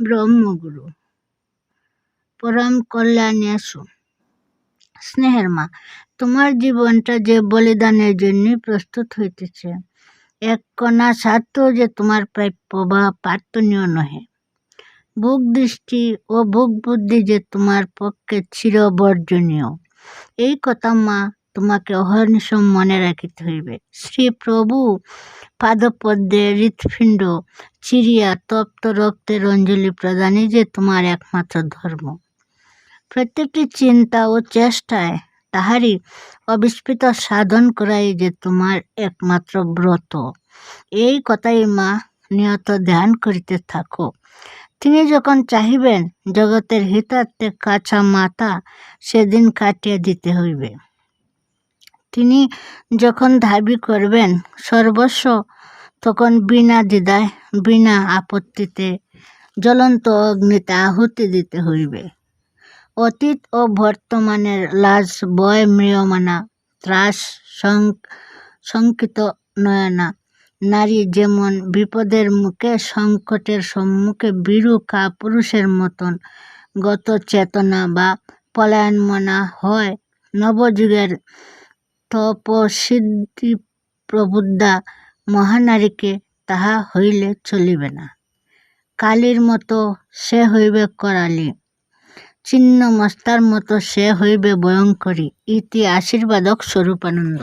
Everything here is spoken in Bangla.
ব্রহ্মগুরু। পরম কল্যাণেশু। স্নেহের মা, তোমার জীবনটা যে বলিদানের জন্য প্রস্তুত হইতেছে, এক কণা স্বার্থ যে তোমার প্রাপ্য বা প্রার্থনীয় নহে। বুক দৃষ্টি ও বুক বুদ্ধি যে তোমার পক্ষে চিরবর্জনীয়। এই কথা মা তোমাকে অহর্নিশ মনে রাখিতে হইবে। শ্রী প্রভু পাদপদ্মে হৃৎপিণ্ড চিরিয়া তপ্ত রক্তের অঞ্জলি প্রদানই যে তোমার একমাত্র ধর্ম। প্রত্যেকটি চিন্তা ও চেষ্টায় তাহারই অবিস্মৃত সাধন করাই যে তোমার একমাত্র ব্রত। এই কথাই মা নিয়ত ধ্যান করিতে থাকো। তিনি যখন চাহিবেন, জগতের হিতার্থে কাঁচা মাথা সেদিন কাটিয়ে দিতে হইবে। তিনি যখন দাবি করবেন সর্বস্ব, তখন বিনা দ্বিধায়, বিনা আপত্তিতে জ্বলন্ত অগ্নিতে আহুতি দিতে হইবে। অতীত ও বর্তমানের লাজ বয় ম্রিয়মানা, ত্রাস শঙ্কিত নয়না। নারী যেমন বিপদের মুখে, সংকটের সম্মুখে বীরু পুরুষের মতন গত চেতনা বা পলায়নমনা হয়, নবযুগের তপসিদ্ধি প্রবুদ্ধা মহানারীকে তাহা হইলে চলিবে না। কালীর মতো সে হইবে করালি চিহ্ন মস্তার মতো সে হইবে ভয়ঙ্করী ইতি আশীর্বাদক স্বরূপানন্দ।